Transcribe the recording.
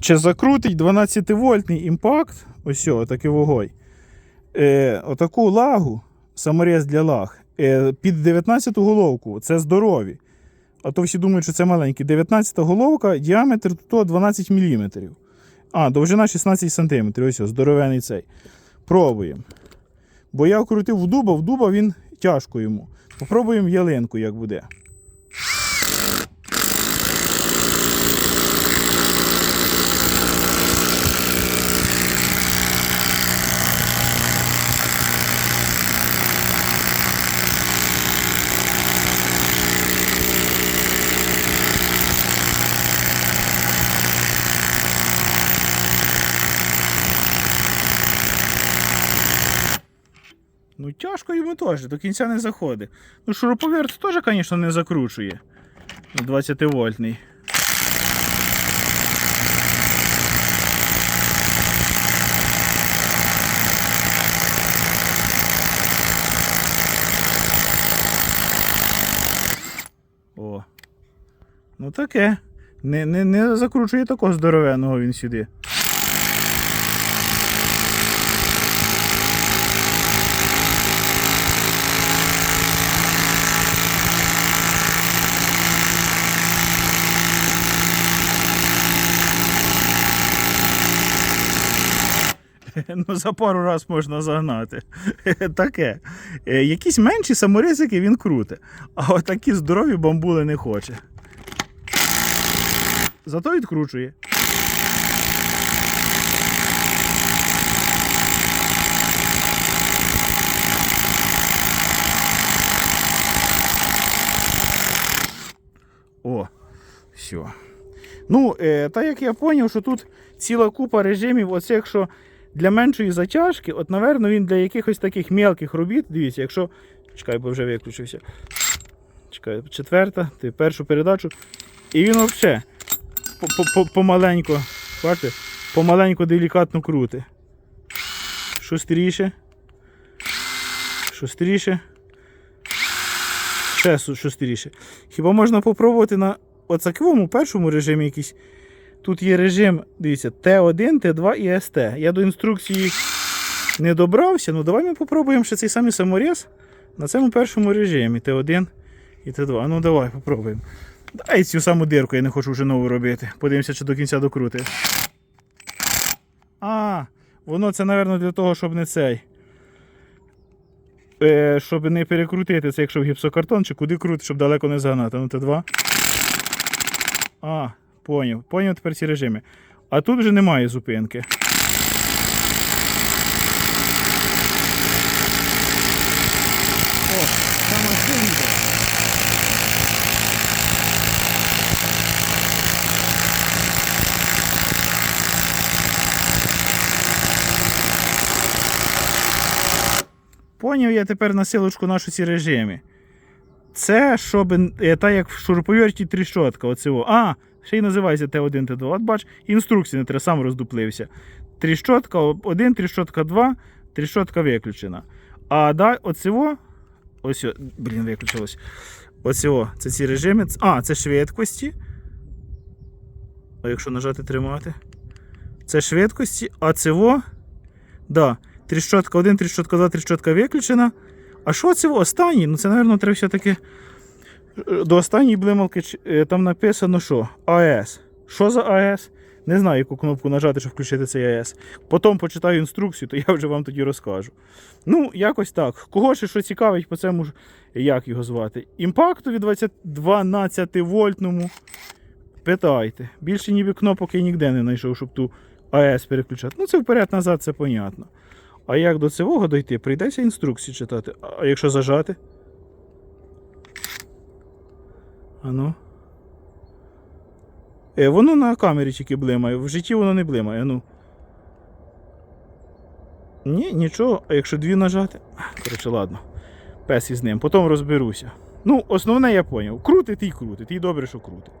чи закрутить 12-вольтний імпакт, ось такий вогонь, е, отаку лагу, саморез для лаг, е, під 19 головку, це здорові. А то всі думають, що це маленький. 19 головка, діаметр тут 12 мм. А, довжина 16 см. Ось, здоровений цей. Пробуємо. Бо я крутив в дуба, в дуба він тяжко йому. Попробуємо ялинку, як буде. Ну, тяжко йому теж, до кінця не заходить. Ну, шуруповерт теж, звісно, не закручує. 20 вольтний. О. Ну таке. Не, не, не закручує такого здоровенного він сюди. Ну, за пару раз можна загнати. Таке. Е, Якісь менші саморизики він круте. А от такі здорові бамбули не хоче. Зато відкручує. О, все. Ну, е, так як я зрозумів, що тут ціла купа режимів, оце якщо для меншої затяжки, от, напевно, він для якихось таких мелких робіт, дивіться, якщо. Чекай, бо вже виключився. Чекай, четверта, ти першу передачу. І він взагалі помаленько, бачите, помаленько делікатно крути. Шустріше. Шустріше. Ще шустріше. Хіба можна попробувати на оцакому першому режимі якийсь. Тут є режим, дивіться, Т1, Т2 і СТ. Я до інструкції не добрався, ну давай ми попробуємо ще цей самий саморез на цьому першому режимі Т1 і Т2. Ну давай попробуємо. Дай цю саму дирку, я не хочу вже нову робити. Подивимося, чи до кінця докрути. А, воно це, мабуть, для того, щоб не цей. Е, щоб не перекрутити це, якщо в гіпсокартон, чи куди крути, щоб далеко не загнати. Ну, Т2. А, поняв. Поняв тепер ці режими. А тут вже немає зупинки. О, саме синька. Поняв я тепер на силочку нашу ці режими. Це щоб е, так як в шуруповерті тріщотка. Оцього. А, ще й називається Т1, Т2. От бач, інструкції не треба, сам роздуплився. Тріщотка 1, тріщотка 2, тріщотка виключена. А да, оцього, ось, блін, виключилось. Оцього, це ці режими. А, це швидкості. А якщо нажати тримати. Це швидкості, а цього. Да, тріщотка 1, тріщотка 2, тріщотка виключена. А що це останній? Ну це, мабуть, треба все-таки. Е, До останньої блималки е, там написано, що АЕС. Що за АЕС? Не знаю, яку кнопку нажати, щоб включити цей АЕС. Потім почитаю інструкцію, то я вже вам тоді розкажу. Ну, якось так. Кого ще що цікавить по цьому ж, як його звати? Імпактові 12 вольтному. Питайте. Більше ніби кнопок я ніде не знайшов, щоб ту АЕС переключати. Ну, це вперед-назад, це понятно. А як до цього дойти? Прийдеться інструкції читати. А якщо зажати? Ану. Е, воно на камері тільки блимає, в житті воно не блимає, ну. Ні, нічого, а якщо дві нажати. Коротше, ладно. Пес із ним. Потім розберуся. Ну, основне я поняв. Крутить і крутить, і добре, що крутить.